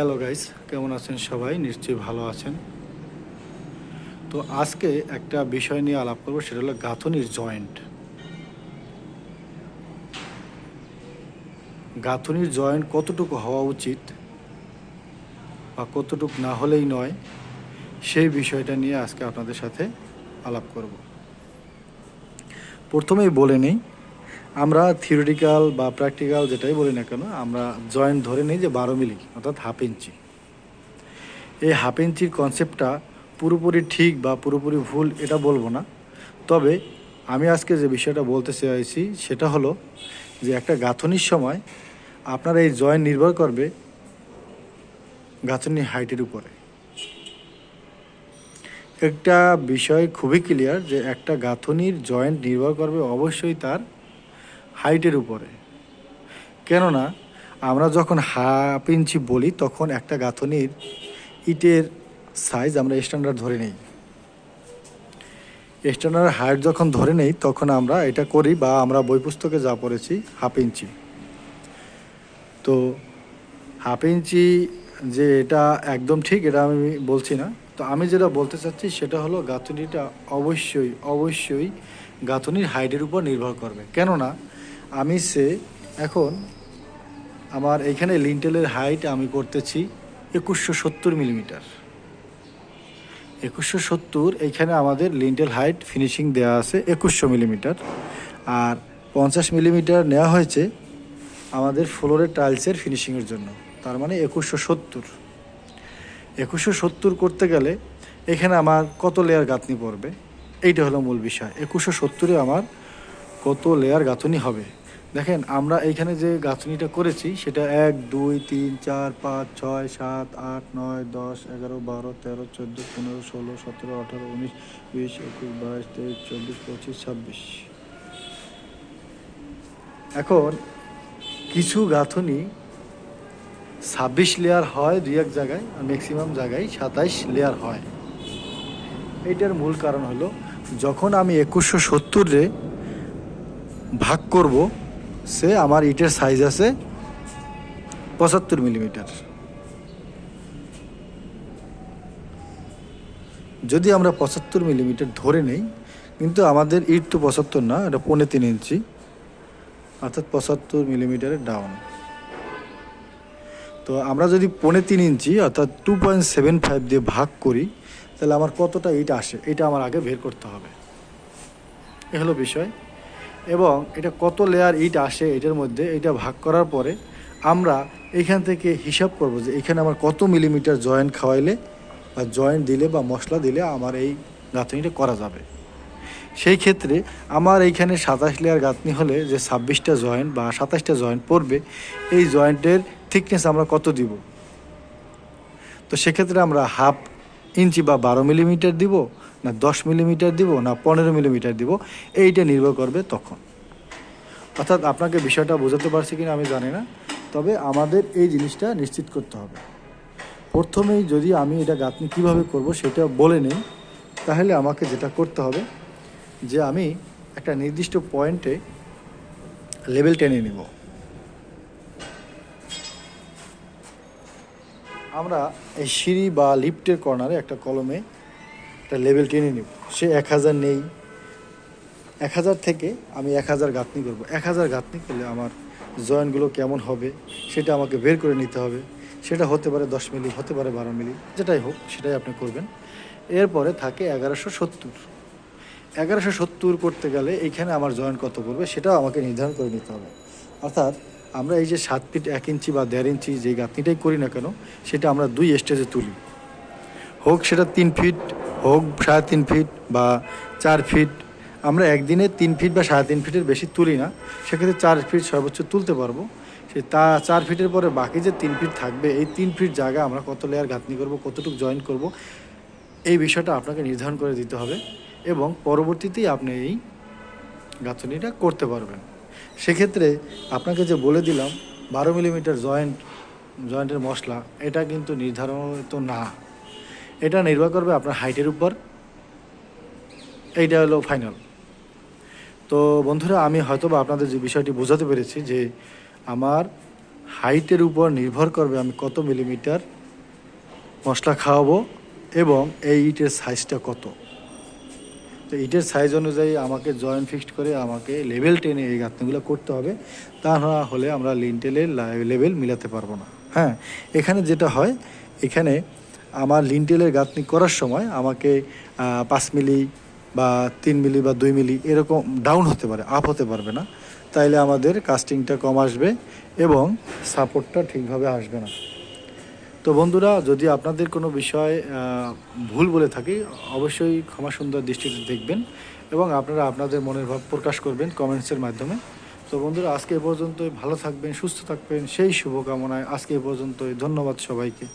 Hello guys কেমন আছেন সবাই? নিশ্চয়ই ভালো আছেন। তো আজকে একটা বিষয় নিয়ে আলাপ করব, সেটা হলো গাঁথনির জয়েন্ট। গাঁথনির জয়েন্ট কতটুকু হওয়া উচিত বা কতটুকু না হলেই নয়, সেই বিষয়টা নিয়ে আজকে আপনাদের সাথে আলাপ করব। প্রথমেই বলে নেই আমরা থিওরিটিক্যাল বা প্র্যাকটিক্যাল যেটাই বলি না কেন, আমরা জয়েন্ট ধরে নিই যে বারো মিলি, অর্থাৎ হাফ ইঞ্চি এই হাফ ইঞ্চির কনসেপ্টটা পুরোপুরি ঠিক বা পুরোপুরি ভুল এটা বলব না। তবে আমি আজকে যে বিষয়টা বলতে চাইছি, সেটা হলো যে একটা গাঁথনির সময় আপনার এই জয়েন্ট নির্ভর করবে গাঁথনির হাইটের উপরে। একটা বিষয় খুবই ক্লিয়ার যে একটা গাঁথনির জয়েন্ট নির্ভর করবে অবশ্যই তার হাইটের উপরে। কেননা, আমরা যখন হাফ ইঞ্চি বলি, তখন একটা গাঁথনির ইটের সাইজ আমরা স্ট্যান্ডার্ড ধরে নেই। স্ট্যান্ডার্ড হাইট যখন ধরে নেই, তখন আমরা এটা করি বা আমরা বই পুস্তকে যা পড়েছি, হাফ ইঞ্চি। তো হাফ ইঞ্চি যে এটা একদম ঠিক, এটা আমি বলছি না। তো আমি যেটা বলতে চাচ্ছি, সেটা হলো গাঁথনিটা অবশ্যই অবশ্যই গাঁথনির হাইটের উপর নির্ভর করবে। কেননা আমি সে, এখন আমার এইখানে লিন্টেলের হাইট আমি করতেছি একুশশো সত্তর মিলিমিটার। একুশশো সত্তর এইখানে আমাদের লিন্টেল হাইট ফিনিশিং দেওয়া আছে একুশশো মিলিমিটার। আর পঞ্চাশ মিলিমিটার নেওয়া হয়েছে আমাদের ফ্লোরের টাইলসের ফিনিশিংয়ের জন্য, তার মানে একুশশো সত্তর। একুশশো সত্তর করতে গেলে এখানে আমার কত লেয়ার গাঁথনি পড়বে? এইটা হলো মূল বিষয়। একুশশো সত্তরে আমার কত লেয়ার গাঁথনি হবে? দেখেন, আমরা এইখানে যে গাঁথনিটা করেছি, সেটা এক, দুই, তিন, চার, পাঁচ, ছয়, সাত, আট, নয়, দশ, এগারো, বারো, তেরো, চোদ্দ, পনেরো, ষোলো, সতেরো, আঠারো, উনিশ, বিশ, একুশ, বাইশ, তেইশ, চব্বিশ, পঁচিশ, ছাব্বিশ। এখন কিছু গাঁথনি ছাব্বিশ লেয়ার হয় দুই এক জায়গায়, আর ম্যাক্সিমাম জায়গায় সাতাইশ লেয়ার হয়। এইটার মূল কারণ হলো, যখন আমি একুশশো সত্তরে ভাগ করব সে আমার ইটের সাইজ আছে পঁচাত্তর মিলিমিটার যদি আমরা পঁচাত্তর মিলিমিটার ধরে নেই, কিন্তু আমাদের ইট তো পঁচাত্তর না, এটা পৌনে তিন ইঞ্চি। অর্থাৎ পঁচাত্তর মিলিমিটারের ডাউন তো আমরা যদি পৌনে তিন ইঞ্চি, অর্থাৎ টু পয়েন্ট সেভেন ফাইভ দিয়ে ভাগ করি, তাহলে আমার কতটা ইট আসে, এটা আমার আগে বের করতে হবে। এ হলো বিষয়। এবং এটা কত লেয়ার ইট আসে এটার মধ্যে, এটা ভাগ করার পরে আমরা এখান থেকে হিসাব করব যে এখানে আমার কত মিলিমিটার জয়েন্ট খাওয়াইলে বা জয়েন্ট দিলে বা মশলা দিলে আমার এই গাঁথনিটা করা যাবে। সেই ক্ষেত্রে আমার এইখানে সাতাশ লেয়ার গাঁথনি হলে যে ছাব্বিশটা জয়েন্ট বা সাতাশটা জয়েন্ট পড়বে, এই জয়েন্টের থিকনেস আমরা কত দিব? তো সেক্ষেত্রে আমরা হাফ ইঞ্চি বা বারো মিলিমিটার দিব না দশ মিলিমিটার দিব না পনেরো মিলিমিটার দিব, এইটা নির্ভর করবে তখন। অর্থাৎ আপনাকে বিষয়টা বোঝাতে পারছি কিনা আমি জানি না, তবে আমাদের এই জিনিসটা নিশ্চিত করতে হবে। প্রথমেই যদি আমি এটা গাঁথনি কীভাবে করব সেটা বলে নেই, তাহলে আমাকে যেটা করতে হবে যে আমি একটা নির্দিষ্ট পয়েন্টে লেভেল টেনে নিব। আমরা এই সিঁড়ি বা লিফটের কর্নারে একটা কলমে একটা লেভেল টেনে নিব। সে এক হাজার নেই। এক হাজার থেকে আমি এক হাজার গাঁথনি করব। এক হাজার গাঁথনি করলে আমার জয়েন্টগুলো কেমন হবে, সেটা আমাকে বের করে নিতে হবে। সেটা হতে পারে দশ মিলি, হতে পারে বারো মিলি, যেটাই হোক, সেটাই আপনি করবেন। এরপরে থাকে এগারোশো সত্তর। এগারোশো সত্তর করতে গেলে এইখানে আমার জয়েন্ট কত পড়বে, সেটাও আমাকে নির্ধারণ করে নিতে হবে। অর্থাৎ আমরা এই যে সাত ফিট এক ইঞ্চি বা দেড় ইঞ্চি যে গাঁথনিটাই করি না কেন, সেটা আমরা দুই স্টেজে তুলি। হোক সেটা তিন ফিট হোক সাড়ে তিন ফিট বা চার ফিট, আমরা একদিনে তিন ফিট বা সাড়ে তিন ফিটের বেশি তুলি না। সেক্ষেত্রে চার ফিট সর্বোচ্চ তুলতে পারব। সেই তা চার ফিটের পরে বাকি যে তিন ফিট থাকবে, এই তিন ফিট জায়গা আমরা কত লেয়ার গাঁথনি করব, কতটুকু জয়েন করব, এই বিষয়টা আপনাকে নির্ধারণ করে দিতে হবে এবং পরবর্তীতেই আপনি এই গাঁথনিটা করতে পারবেন। সেক্ষেত্রে আপনাকে যে বলে দিলাম, বারো মিলিমিটার জয়েন্ট জয়েন্টের মশলা, এটা কিন্তু নির্ধারিত না। এটা নির্ভর করবে আপনার হাইটের উপর। এইটা হলো ফাইনাল। তো বন্ধুরা, আমি হয়তো বা আপনাদের যে বিষয়টি বোঝাতে পেরেছি যে আমার হাইটের উপর নির্ভর করবে আমি কত মিলিমিটার মশলা খাওয়াবো এবং এই ইটের সাইজটা কত। তো ইটের সাইজ অনুযায়ী আমাকে জয়েন্ট ফিক্সড করে আমাকে লেভেল টেনে এই গাঁথনিগুলো করতে হবে। তা না হলে আমরা লিনটেলের লেভেল মিলাতে পারব না। হ্যাঁ এখানে যেটা হয়, এখানে আমার লিনটেলের গাঁথনি করার সময় আমাকে পাঁচ মিলি বা তিন মিলি বা দুই মিলি এরকম ডাউন হতে পারে আপ হতে পারবে না। তাইলে আমাদের কাস্টিংটা কম আসবে এবং সাপোর্টটা ঠিকভাবে আসবে না। তো বন্ধুরা, যদি আপনাদের কোনো বিষয় ভুল বলে থাকি, অবশ্যই ক্ষমা সুন্দর দৃষ্টিতে দেখবেন এবং আপনারা আপনাদের মনের ভাব প্রকাশ করবেন কমেন্টসের মাধ্যমে। তো বন্ধুরা, আজকে এ পর্যন্তই। ভালো থাকবেন, সুস্থ থাকবেন। সেই শুভকামনায় আজকে এ পর্যন্তই। ধন্যবাদ সবাইকে।